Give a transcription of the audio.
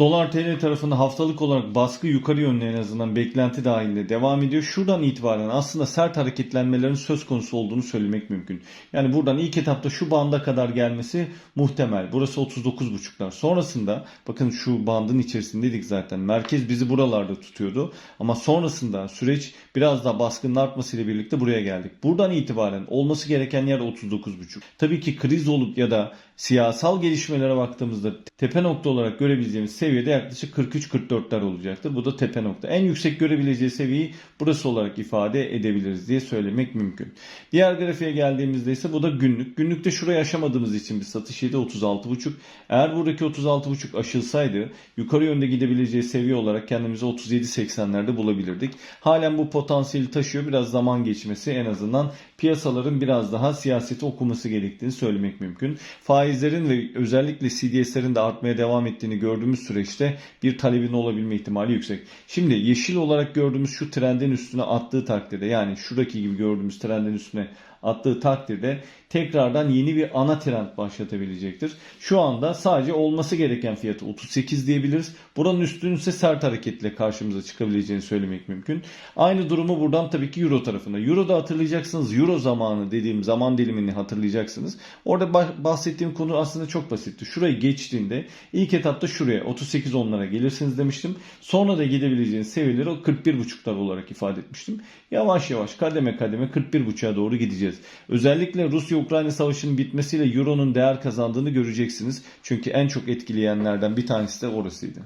Dolar TL tarafında haftalık olarak baskı yukarı yönlü en azından beklenti dahilinde devam ediyor. Şuradan itibaren aslında sert hareketlenmelerin söz konusu olduğunu söylemek mümkün. Yani buradan ilk etapta şu banda kadar gelmesi muhtemel. Burası 39.5'lar. Sonrasında bakın şu bandın içerisindeydik zaten. Merkez bizi buralarda tutuyordu. Ama sonrasında süreç biraz daha baskının artmasıyla birlikte buraya geldik. Buradan itibaren olması gereken yer 39.5. Tabii ki kriz olup ya da siyasal gelişmelere baktığımızda tepe nokta olarak görebileceğimiz seviyede yaklaşık 43-44'ler olacaktır. Bu da tepe nokta. En yüksek görebileceği seviyeyi burası olarak ifade edebiliriz diye söylemek mümkün. Diğer grafiğe geldiğimizde ise bu da günlük. Günlükte şurayı aşamadığımız için bir satış yedi 36.5. Eğer buradaki 36.5 aşılsaydı yukarı yönde gidebileceği seviye olarak kendimizi 37.80'lerde bulabilirdik. Halen bu potansiyeli taşıyor. Biraz zaman geçmesi en azından piyasaların biraz daha siyaseti okuması gerektiğini söylemek mümkün. Faizlerin ve özellikle CDS'lerin de artmaya devam ettiğini gördüğümüz süreçte bir talebin olabilme ihtimali yüksek. Şimdi yeşil olarak gördüğümüz şu trendin üstüne attığı takdirde yani şuradaki gibi gördüğümüz trendin üstüne attığı takdirde tekrardan yeni bir ana trend başlatabilecektir. Şu anda sadece olması gereken fiyatı 38 diyebiliriz. Buranın üstünün ise sert hareketle karşımıza çıkabileceğini söylemek mümkün. Aynı durumu buradan tabii ki Euro tarafında. Euro'da hatırlayacaksınız. Euro zamanı dediğim zaman dilimini hatırlayacaksınız. Orada bah- bahsettiğim konu aslında çok basitti. Şurayı geçtiğinde ilk etapta şuraya 38 onlara gelirsiniz demiştim. Sonra da gidebileceğiniz seviyeleri o 41.5'lar olarak ifade etmiştim. Yavaş yavaş kademe kademe 41.5'a doğru gideceğiz. Özellikle Rusya-Ukrayna savaşının bitmesiyle Euro'nun değer kazandığını göreceksiniz. Çünkü en çok etkileyenlerden bir tanesi de orasıydı.